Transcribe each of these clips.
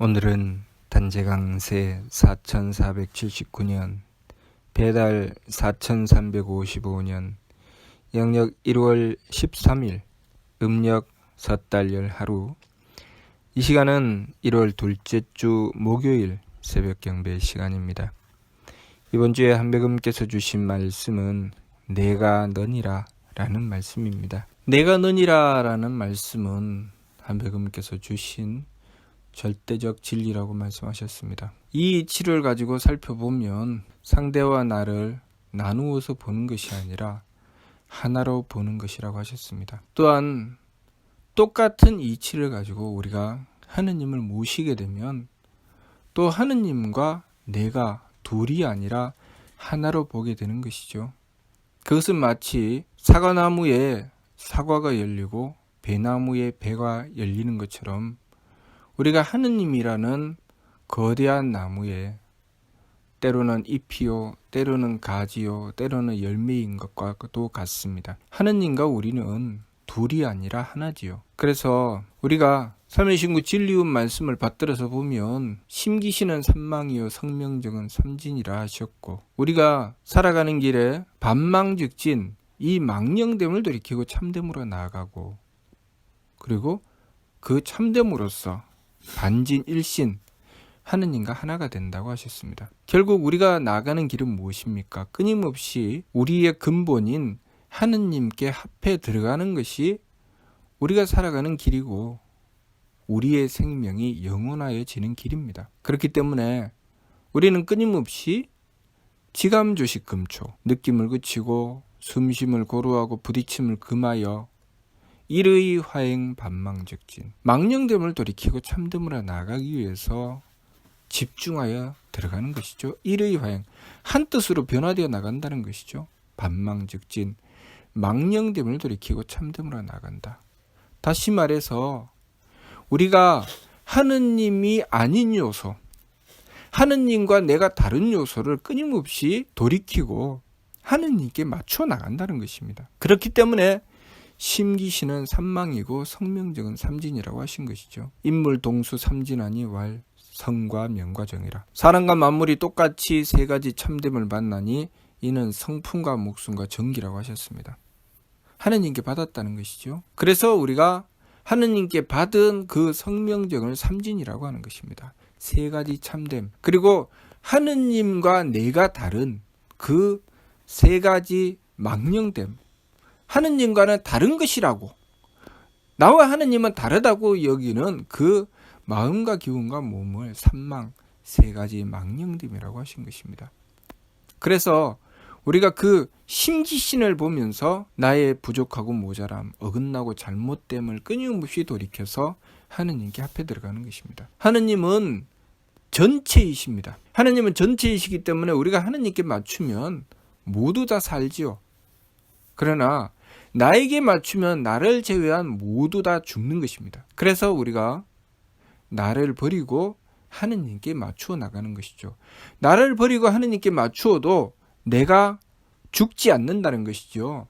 오늘은 단재강세 4479년 배달 4355년 영력 1월 13일 음력 섣달열 하루 이 시간은 1월 둘째 주 목요일 새벽 경배 시간입니다. 이번 주에 한백음께서 주신 말씀은 내가 너니라 라는 말씀입니다. 내가 너니라 라는 말씀은 한백음께서 주신 절대적 진리라고 말씀하셨습니다. 이 이치를 가지고 살펴보면 상대와 나를 나누어서 보는 것이 아니라 하나로 보는 것이라고 하셨습니다. 또한 똑같은 이치를 가지고 우리가 하느님을 모시게 되면 또 하느님과 내가 둘이 아니라 하나로 보게 되는 것이죠. 그것은 마치 사과나무에 사과가 열리고 배나무에 배가 열리는 것처럼 우리가 하느님이라는 거대한 나무에 때로는 잎이요, 때로는 가지요, 때로는 열매인 것과도 같습니다. 하느님과 우리는 둘이 아니라 하나지요. 그래서 우리가 삶의 신구 진리운 말씀을 받들어서 보면 심기시는 삼망이요 성명적은 삼진이라 하셨고 우리가 살아가는 길에 반망즉진 이 망령됨을 돌이키고 참됨으로 나아가고 그리고 그 참됨으로써 반진 일신 하느님과 하나가 된다고 하셨습니다. 결국 우리가 나가는 길은 무엇입니까? 끊임없이 우리의 근본인 하느님께 합해 들어가는 것이 우리가 살아가는 길이고 우리의 생명이 영원하여지는 길입니다. 그렇기 때문에 우리는 끊임없이 지감조식 금초, 느낌을 그치고 숨심을 고루하고 부딪힘을 금하여 일의 화행 반망적진 망령됨을 돌이키고 참됨으로 나가기 위해서 집중하여 들어가는 것이죠. 일의 화행 한 뜻으로 변화되어 나간다는 것이죠. 반망적진 망령됨을 돌이키고 참됨으로 나간다. 다시 말해서 우리가 하느님이 아닌 요소, 하느님과 내가 다른 요소를 끊임없이 돌이키고 하느님께 맞춰 나간다는 것입니다. 그렇기 때문에 심기시는 삼망이고 성명적은 삼진이라고 하신 것이죠. 인물 동수 삼진하니 왈 성과 명과 정이라. 사람과 만물이 똑같이 세 가지 참됨을 만나니 이는 성품과 목숨과 정기라고 하셨습니다. 하느님께 받았다는 것이죠. 그래서 우리가 하느님께 받은 그 성명정을 삼진이라고 하는 것입니다. 세 가지 참됨. 그리고 하느님과 내가 다른 그 세 가지 망령됨. 하느님과는 다른 것이라고. 나와 하느님은 다르다고 여기는 그 마음과 기운과 몸을 삼망 세 가지 망령됨이라고 하신 것입니다. 그래서 우리가 그 심기신을 보면서 나의 부족하고 모자람, 어긋나고 잘못됨을 끊임없이 돌이켜서 하느님께 합해 들어가는 것입니다. 하느님은 전체이십니다. 하느님은 전체이시기 때문에 우리가 하느님께 맞추면 모두 다 살지요. 그러나 나에게 맞추면 나를 제외한 모두 다 죽는 것입니다. 그래서 우리가 나를 버리고 하느님께 맞추어 나가는 것이죠. 나를 버리고 하느님께 맞추어도 내가 죽지 않는다는 것이죠.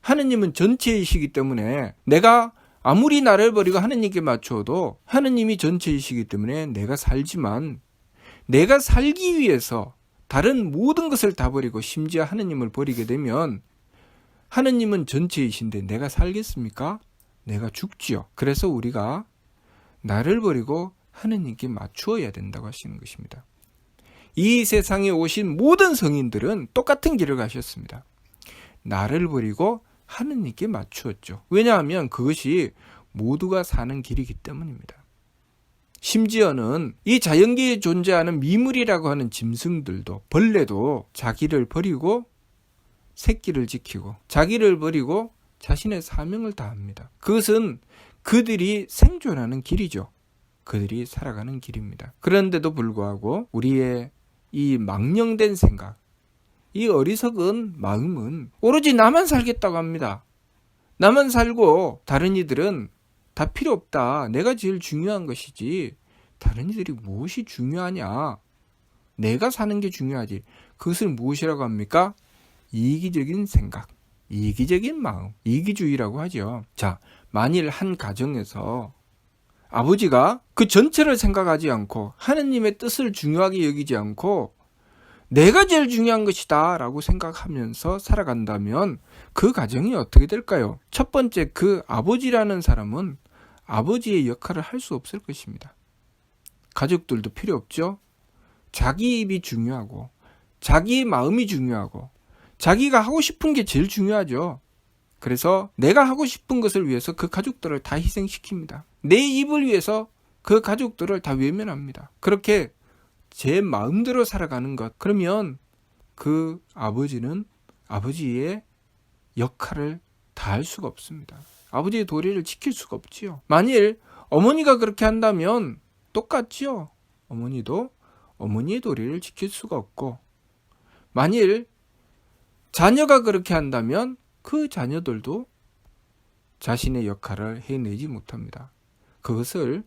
하느님은 전체이시기 때문에 내가 아무리 나를 버리고 하느님께 맞추어도 하느님이 전체이시기 때문에 내가 살지만 내가 살기 위해서 다른 모든 것을 다 버리고 심지어 하느님을 버리게 되면 하느님은 전체이신데 내가 살겠습니까? 내가 죽지요. 그래서 우리가 나를 버리고 하느님께 맞추어야 된다고 하시는 것입니다. 이 세상에 오신 모든 성인들은 똑같은 길을 가셨습니다. 나를 버리고 하느님께 맞추었죠. 왜냐하면 그것이 모두가 사는 길이기 때문입니다. 심지어는 이 자연계에 존재하는 미물이라고 하는 짐승들도 벌레도 자기를 버리고 새끼를 지키고 자기를 버리고 자신의 사명을 다합니다. 그것은 그들이 생존하는 길이죠. 그들이 살아가는 길입니다. 그런데도 불구하고 우리의 이 망령된 생각, 이 어리석은 마음은 오로지 나만 살겠다고 합니다. 나만 살고 다른 이들은 다 필요 없다. 내가 제일 중요한 것이지. 다른 이들이 무엇이 중요하냐? 내가 사는 게 중요하지. 그것을 무엇이라고 합니까? 이기적인 생각, 이기적인 마음, 이기주의라고 하죠. 자, 만일 한 가정에서 아버지가 그 전체를 생각하지 않고 하느님의 뜻을 중요하게 여기지 않고 내가 제일 중요한 것이다 라고 생각하면서 살아간다면 그 가정이 어떻게 될까요? 첫 번째 그 아버지라는 사람은 아버지의 역할을 할 수 없을 것입니다. 가족들도 필요 없죠? 자기 입이 중요하고 자기 마음이 중요하고 자기가 하고 싶은 게 제일 중요하죠. 그래서 내가 하고 싶은 것을 위해서 그 가족들을 다 희생시킵니다. 내 입을 위해서 그 가족들을 다 외면합니다. 그렇게 제 마음대로 살아가는 것. 그러면 그 아버지는 아버지의 역할을 다 할 수가 없습니다. 아버지의 도리를 지킬 수가 없지요. 만일 어머니가 그렇게 한다면 똑같지요. 어머니도 어머니의 도리를 지킬 수가 없고 만일 자녀가 그렇게 한다면 그 자녀들도 자신의 역할을 해내지 못합니다. 그것을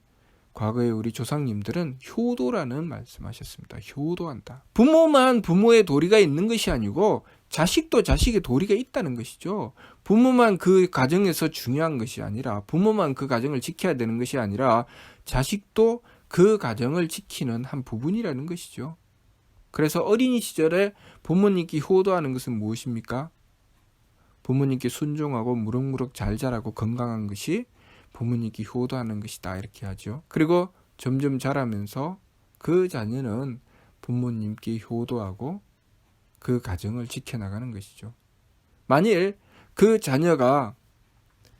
과거에 우리 조상님들은 효도라는 말씀하셨습니다. 효도한다. 부모만 부모의 도리가 있는 것이 아니고 자식도 자식의 도리가 있다는 것이죠. 부모만 그 가정에서 중요한 것이 아니라 부모만 그 가정을 지켜야 되는 것이 아니라 자식도 그 가정을 지키는 한 부분이라는 것이죠. 그래서 어린이 시절에 부모님께 효도하는 것은 무엇입니까? 부모님께 순종하고 무럭무럭 잘 자라고 건강한 것이 부모님께 효도하는 것이다 이렇게 하죠. 그리고 점점 자라면서 그 자녀는 부모님께 효도하고 그 가정을 지켜나가는 것이죠. 만일 그 자녀가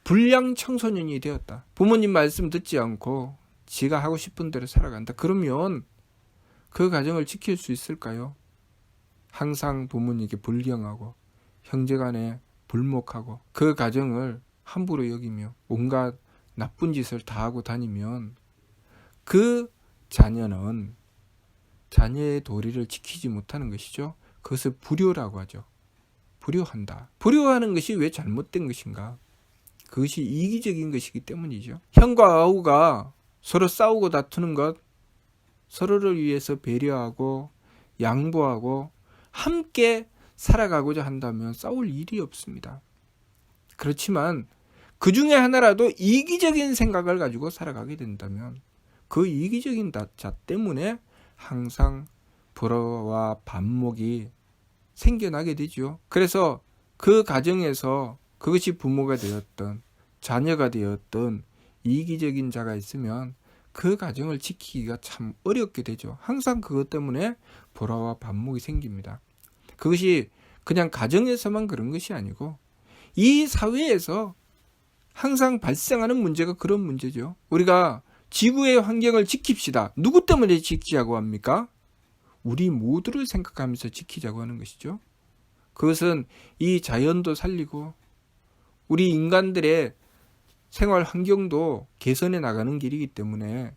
불량 청소년이 되었다. 부모님 말씀 듣지 않고 지가 하고 싶은 대로 살아간다. 그러면 그 가정을 지킬 수 있을까요? 항상 부모님께 불경하고 형제 간에 불목하고 그 가정을 함부로 여기며 온갖 나쁜 짓을 다 하고 다니면 그 자녀는 자녀의 도리를 지키지 못하는 것이죠. 그것을 불효라고 하죠. 불효한다. 불효하는 것이 왜 잘못된 것인가? 그것이 이기적인 것이기 때문이죠. 형과 아우가 서로 싸우고 다투는 것, 서로를 위해서 배려하고 양보하고 함께 살아가고자 한다면 싸울 일이 없습니다. 그렇지만 그 중에 하나라도 이기적인 생각을 가지고 살아가게 된다면 그 이기적인 자 때문에 항상 불화와 반목이 생겨나게 되죠. 그래서 그 가정에서 그것이 부모가 되었던 자녀가 되었던 이기적인 자가 있으면 그 가정을 지키기가 참 어렵게 되죠. 항상 그것 때문에 불화와 반목이 생깁니다. 그것이 그냥 가정에서만 그런 것이 아니고 이 사회에서 항상 발생하는 문제가 그런 문제죠. 우리가 지구의 환경을 지킵시다. 누구 때문에 지키자고 합니까? 우리 모두를 생각하면서 지키자고 하는 것이죠. 그것은 이 자연도 살리고 우리 인간들의 생활 환경도 개선해 나가는 길이기 때문에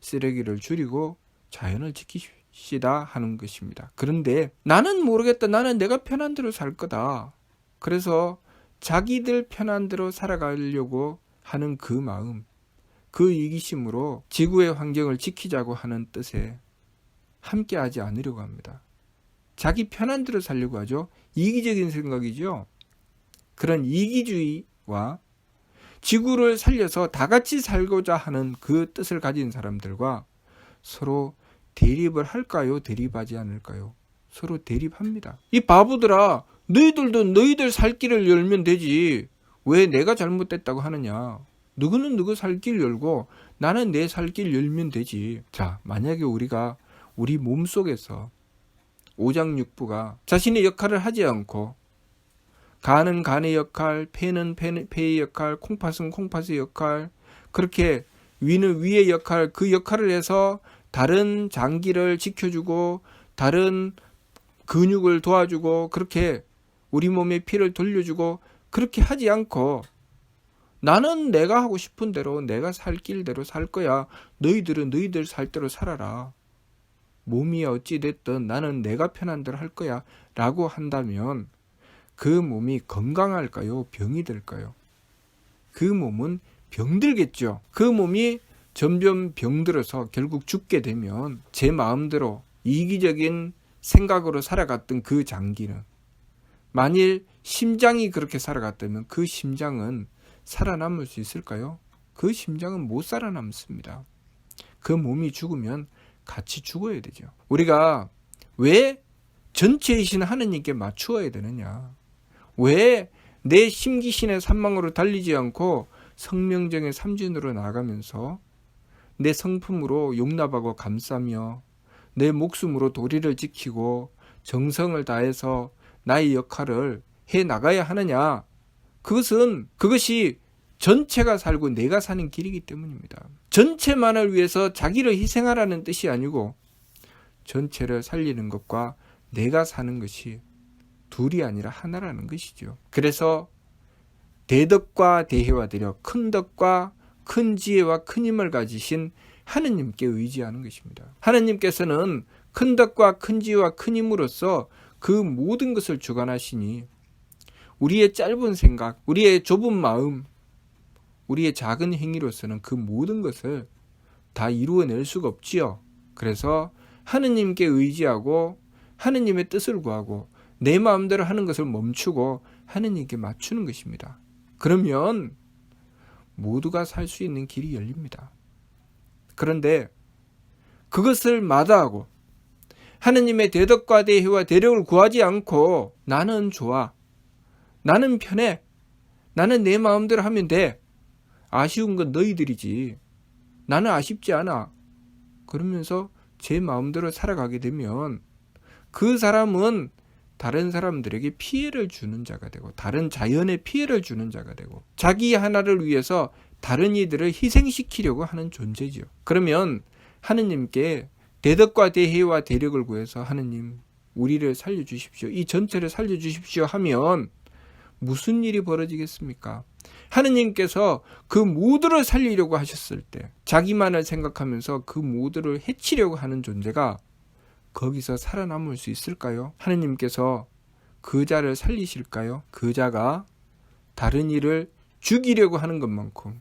쓰레기를 줄이고 자연을 지키시다 하는 것입니다. 그런데 나는 모르겠다. 나는 내가 편한 대로 살 거다. 그래서 자기들 편한 대로 살아가려고 하는 그 마음, 그 이기심으로 지구의 환경을 지키자고 하는 뜻에 함께하지 않으려고 합니다. 자기 편한 대로 살려고 하죠. 이기적인 생각이죠. 그런 이기주의와 지구를 살려서 다 같이 살고자 하는 그 뜻을 가진 사람들과 서로 대립을 할까요? 대립하지 않을까요? 서로 대립합니다. 이 바보들아, 너희들도 너희들 살 길을 열면 되지. 왜 내가 잘못됐다고 하느냐? 누구는 누구 살 길 열고 나는 내 살 길 열면 되지. 자, 만약에 우리가 우리 몸 속에서 오장육부가 자신의 역할을 하지 않고 간은 간의 역할, 폐는 폐의 역할, 콩팥은 콩팥의 역할, 그렇게 위는 위의 역할, 그 역할을 해서 다른 장기를 지켜주고 다른 근육을 도와주고 그렇게 우리 몸에 피를 돌려주고 그렇게 하지 않고 나는 내가 하고 싶은 대로 내가 살 길대로 살 거야. 너희들은 너희들 살 대로 살아라. 몸이 어찌 됐든 나는 내가 편한 대로 할 거야. 라고 한다면 그 몸이 건강할까요? 병이 될까요? 그 몸은 병들겠죠. 그 몸이 점점 병들어서 결국 죽게 되면 제 마음대로 이기적인 생각으로 살아갔던 그 장기는 만일 심장이 그렇게 살아갔다면 그 심장은 살아남을 수 있을까요? 그 심장은 못 살아남습니다. 그 몸이 죽으면 같이 죽어야 되죠. 우리가 왜 전체이신 하느님께 맞추어야 되느냐? 왜 내 심기신의 산망으로 달리지 않고 성명정의 삼진으로 나가면서 내 성품으로 용납하고 감싸며 내 목숨으로 도리를 지키고 정성을 다해서 나의 역할을 해 나가야 하느냐? 그것은 그것이 전체가 살고 내가 사는 길이기 때문입니다. 전체만을 위해서 자기를 희생하라는 뜻이 아니고 전체를 살리는 것과 내가 사는 것이 둘이 아니라 하나라는 것이죠. 그래서 대덕과 대회와 되려 큰 덕과 큰 지혜와 큰 힘을 가지신 하느님께 의지하는 것입니다. 하느님께서는 큰 덕과 큰 지혜와 큰 힘으로써 그 모든 것을 주관하시니 우리의 짧은 생각, 우리의 좁은 마음, 우리의 작은 행위로서는 그 모든 것을 다 이루어낼 수가 없지요. 그래서 하느님께 의지하고 하느님의 뜻을 구하고 내 마음대로 하는 것을 멈추고 하느님께 맞추는 것입니다. 그러면 모두가 살 수 있는 길이 열립니다. 그런데 그것을 마다하고 하느님의 대덕과 대회와 대력을 구하지 않고 나는 좋아. 나는 편해. 나는 내 마음대로 하면 돼. 아쉬운 건 너희들이지. 나는 아쉽지 않아. 그러면서 제 마음대로 살아가게 되면 그 사람은 다른 사람들에게 피해를 주는 자가 되고 다른 자연에 피해를 주는 자가 되고 자기 하나를 위해서 다른 이들을 희생시키려고 하는 존재죠. 그러면 하느님께 대덕과 대혜와 대력을 구해서 하느님 우리를 살려 주십시오. 이 전체를 살려 주십시오 하면 무슨 일이 벌어지겠습니까? 하느님께서 그 모두를 살리려고 하셨을 때 자기만을 생각하면서 그 모두를 해치려고 하는 존재가 거기서 살아남을 수 있을까요? 하느님께서 그 자를 살리실까요? 그 자가 다른 일을 죽이려고 하는 것만큼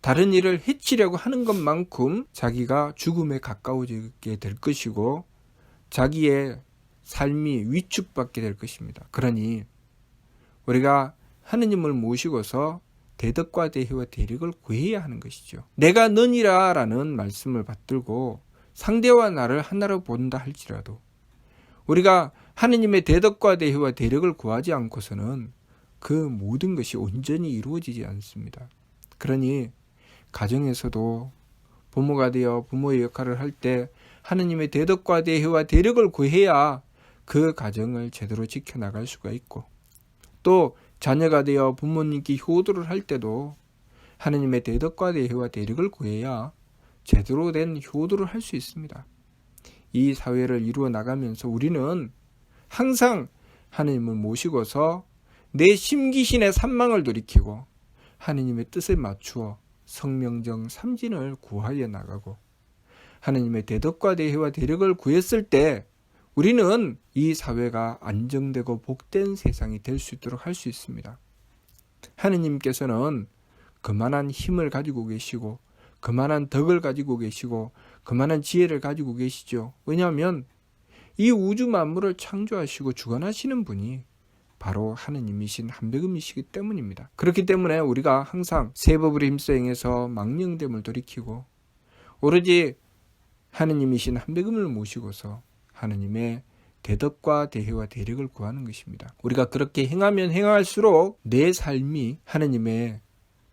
다른 일을 해치려고 하는 것만큼 자기가 죽음에 가까워지게 될 것이고 자기의 삶이 위축받게 될 것입니다. 그러니 우리가 하느님을 모시고서 대덕과 대희와 대력을 구해야 하는 것이죠. 내가 너니라라는 말씀을 받들고 상대와 나를 하나로 본다 할지라도 우리가 하느님의 대덕과 대희와 대력을 구하지 않고서는 그 모든 것이 온전히 이루어지지 않습니다. 그러니 가정에서도 부모가 되어 부모의 역할을 할 때 하느님의 대덕과 대혜와 대력을 구해야 그 가정을 제대로 지켜나갈 수가 있고 또 자녀가 되어 부모님께 효도를 할 때도 하느님의 대덕과 대혜와 대력을 구해야 제대로 된 효도를 할 수 있습니다. 이 사회를 이루어 나가면서 우리는 항상 하느님을 모시고서 내 심기신의 산망을 돌이키고 하느님의 뜻에 맞추어 성명정 삼진을 구하여 나가고 하느님의 대덕과 대혜와 대력을 구했을 때 우리는 이 사회가 안정되고 복된 세상이 될 수 있도록 할 수 있습니다. 하느님께서는 그만한 힘을 가지고 계시고 그만한 덕을 가지고 계시고 그만한 지혜를 가지고 계시죠. 왜냐하면 이 우주 만물을 창조하시고 주관하시는 분이 바로 하느님이신 한백음이시기 때문입니다. 그렇기 때문에 우리가 항상 세법을 힘써 행해서 망령됨을 돌이키고 오로지 하느님이신 한백음을 모시고서 하느님의 대덕과 대혜와 대력을 구하는 것입니다. 우리가 그렇게 행하면 행할수록 내 삶이 하느님의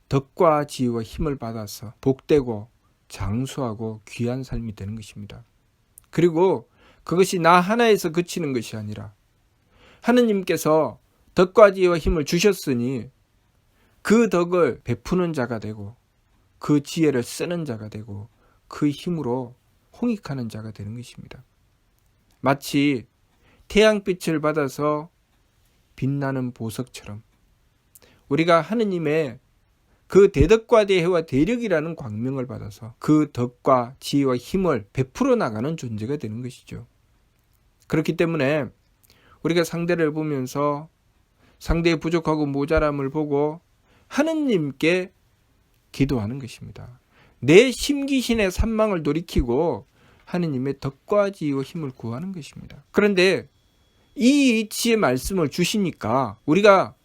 덕과 지혜와 힘을 받아서 복되고 장수하고 귀한 삶이 되는 것입니다. 그리고 그것이 나 하나에서 그치는 것이 아니라 하느님께서 덕과 지혜와 힘을 주셨으니 그 덕을 베푸는 자가 되고 그 지혜를 쓰는 자가 되고 그 힘으로 홍익하는 자가 되는 것입니다. 마치 태양빛을 받아서 빛나는 보석처럼 우리가 하느님의 그 대덕과 대혜와 대력이라는 광명을 받아서 그 덕과 지혜와 힘을 베풀어 나가는 존재가 되는 것이죠. 그렇기 때문에 우리가 상대를 보면서 상대의 부족하고 모자람을 보고 하느님께 기도하는 것입니다. 내 심기신의 산망을 돌이키고 하느님의 덕과 지혜와 힘을 구하는 것입니다. 그런데 이 이치의 말씀을 주시니까 우리가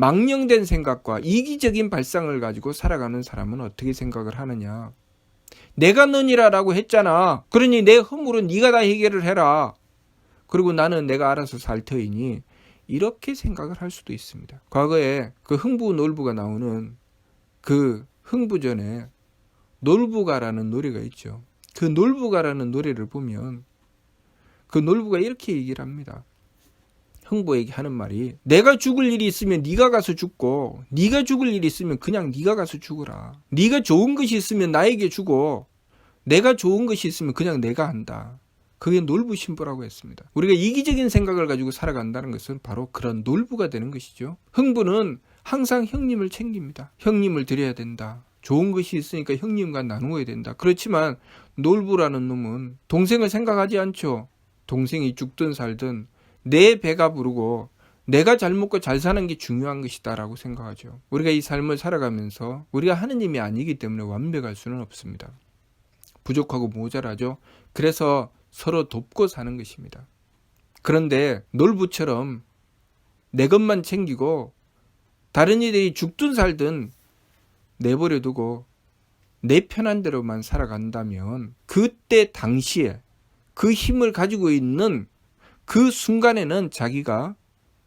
망령된 생각과 이기적인 발상을 가지고 살아가는 사람은 어떻게 생각을 하느냐? 내가 너니라라고 했잖아. 그러니 내 허물은 네가 다 해결을 해라. 그리고 나는 내가 알아서 살 터이니 이렇게 생각을 할 수도 있습니다. 과거에 그 흥부 놀부가 나오는 그 흥부전에 놀부가라는 노래가 있죠. 그 놀부가라는 노래를 보면 그 놀부가 이렇게 얘기를 합니다. 흥부에게 하는 말이 내가 죽을 일이 있으면 네가 가서 죽고 네가 죽을 일이 있으면 그냥 네가 가서 죽어라. 네가 좋은 것이 있으면 나에게 주고 내가 좋은 것이 있으면 그냥 내가 한다. 그게 놀부 신부라고 했습니다. 우리가 이기적인 생각을 가지고 살아간다는 것은 바로 그런 놀부가 되는 것이죠. 흥부는 항상 형님을 챙깁니다. 형님을 드려야 된다. 좋은 것이 있으니까 형님과 나누어야 된다. 그렇지만 놀부라는 놈은 동생을 생각하지 않죠. 동생이 죽든 살든 내 배가 부르고 내가 잘 먹고 잘 사는 게 중요한 것이다라고 생각하죠. 우리가 이 삶을 살아가면서 우리가 하느님이 아니기 때문에 완벽할 수는 없습니다. 부족하고 모자라죠. 그래서 서로 돕고 사는 것입니다. 그런데 놀부처럼 내 것만 챙기고 다른 이들이 죽든 살든 내버려 두고 내 편한 대로만 살아간다면 그때 당시에 그 힘을 가지고 있는 그 순간에는 자기가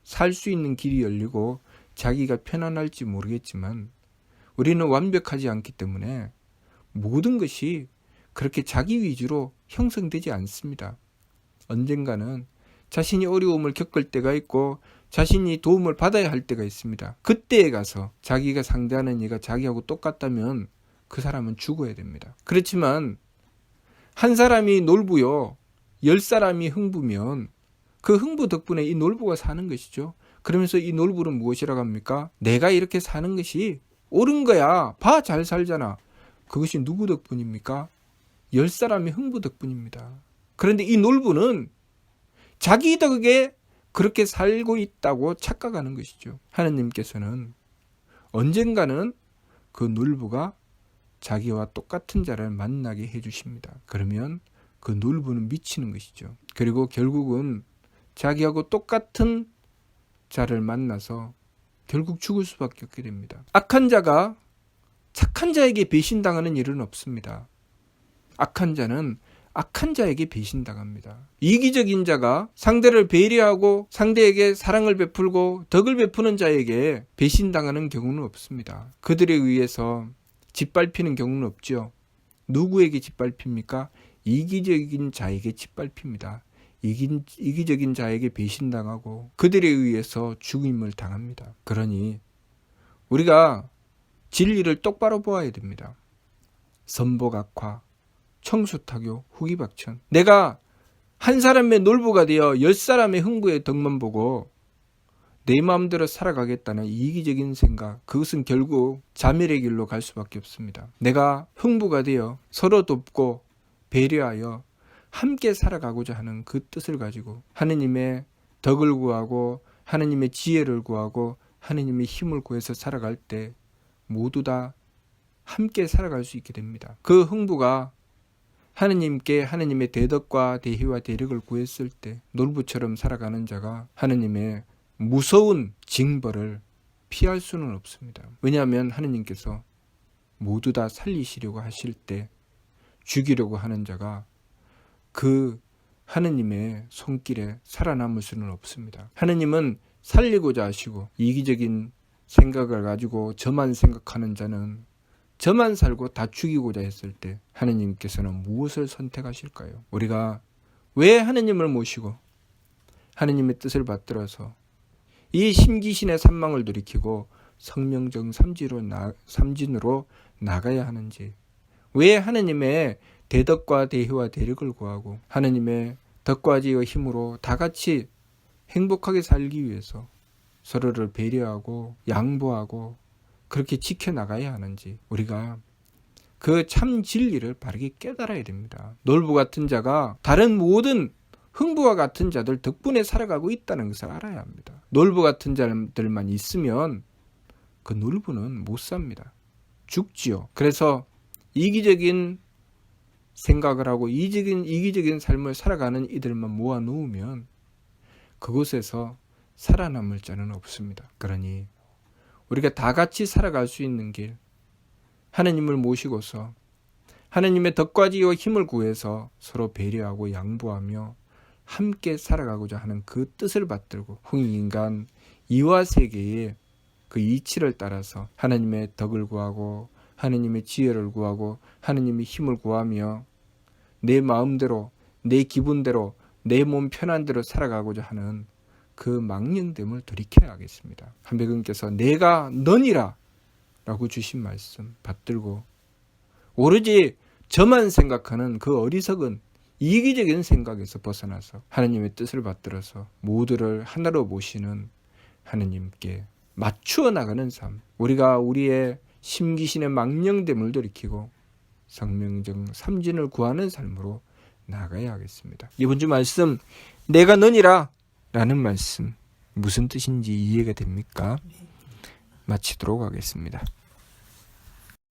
살 수 있는 길이 열리고 자기가 편안할지 모르겠지만 우리는 완벽하지 않기 때문에 모든 것이 그렇게 자기 위주로 형성되지 않습니다. 언젠가는 자신이 어려움을 겪을 때가 있고 자신이 도움을 받아야 할 때가 있습니다. 그때에 가서 자기가 상대하는 이가 자기하고 똑같다면 그 사람은 죽어야 됩니다. 그렇지만 한 사람이 놀부요, 열 사람이 흥부면 그 흥부 덕분에 이 놀부가 사는 것이죠. 그러면서 이 놀부는 무엇이라고 합니까? 내가 이렇게 사는 것이 옳은 거야. 봐, 잘 살잖아. 그것이 누구 덕분입니까? 열 사람의 흥부 덕분입니다. 그런데 이 놀부는 자기 덕에 그렇게 살고 있다고 착각하는 것이죠. 하나님께서는 언젠가는 그 놀부가 자기와 똑같은 자를 만나게 해주십니다. 그러면 그 놀부는 미치는 것이죠. 그리고 결국은 자기하고 똑같은 자를 만나서 결국 죽을 수밖에 없게 됩니다. 악한 자가 착한 자에게 배신당하는 일은 없습니다. 악한 자는 악한 자에게 배신당합니다. 이기적인 자가 상대를 배려하고 상대에게 사랑을 베풀고 덕을 베푸는 자에게 배신당하는 경우는 없습니다. 그들에 의해서 짓밟히는 경우는 없죠. 누구에게 짓밟힙니까? 이기적인 자에게 짓밟힙니다. 이기, 이기적인 자에게 배신당하고 그들에 의해서 죽임을 당합니다. 그러니 우리가 진리를 똑바로 보아야 됩니다. 선복 악화, 청수타교, 후기박천. 내가 한 사람의 놀부가 되어 열 사람의 흥부의 덕만 보고 내 마음대로 살아가겠다는 이기적인 생각, 그것은 결국 자멸의 길로 갈 수밖에 없습니다. 내가 흥부가 되어 서로 돕고 배려하여 함께 살아가고자 하는 그 뜻을 가지고 하느님의 덕을 구하고 하느님의 지혜를 구하고 하느님의 힘을 구해서 살아갈 때 모두 다 함께 살아갈 수 있게 됩니다. 그 흥부가 하느님께 하느님의 대덕과 대희와 대력을 구했을 때 놀부처럼 살아가는 자가 하느님의 무서운 징벌을 피할 수는 없습니다. 왜냐하면 하느님께서 모두 다 살리시려고 하실 때 죽이려고 하는 자가 그 하느님의 손길에 살아남을 수는 없습니다. 하느님은 살리고자 하시고 이기적인 생각을 가지고 저만 생각하는 자는 저만 살고 다 죽이고자 했을 때 하느님께서는 무엇을 선택하실까요? 우리가 왜 하느님을 모시고 하느님의 뜻을 받들어서 이 심기신의 산망을 돌이키고 성명정 삼지로 나, 삼진으로 나가야 하는지 왜 하느님의 대덕과 대희와 대력을 구하고 하느님의 덕과 지혜와 힘으로 다 같이 행복하게 살기 위해서 서로를 배려하고 양보하고 그렇게 지켜나가야 하는지 우리가 그 참 진리를 바르게 깨달아야 됩니다. 놀부 같은 자가 다른 모든 흥부와 같은 자들 덕분에 살아가고 있다는 것을 알아야 합니다. 놀부 같은 자들만 있으면 그 놀부는 못 삽니다. 죽지요. 그래서 이기적인 생각을 하고 이기적인, 이기적인 삶을 살아가는 이들만 모아 놓으면 그곳에서 살아남을 자는 없습니다. 그러니 우리가 다 같이 살아갈 수 있는 길 하나님을 모시고서 하나님의 덕과 지와 힘을 구해서 서로 배려하고 양보하며 함께 살아가고자 하는 그 뜻을 받들고 홍익인간 이와 세계의 그 이치를 따라서 하나님의 덕을 구하고 하나님의 지혜를 구하고 하나님의 힘을 구하며 내 마음대로 내 기분대로 내 몸 편한 대로 살아가고자 하는 그 망령됨을 돌이켜야 하겠습니다. 한백은께서 내가 너니라 라고 주신 말씀 받들고 오로지 저만 생각하는 그 어리석은 이기적인 생각에서 벗어나서 하나님의 뜻을 받들어서 모두를 하나로 모시는 하나님께 맞추어 나가는 삶. 우리가 우리의 심기신의 망령됨을 돌이키고 성명정 삼진을 구하는 삶으로 나가야 하겠습니다. 이번 주 말씀 내가 너니라 라는 말씀 무슨 뜻인지 이해가 됩니까? 마치도록 하겠습니다.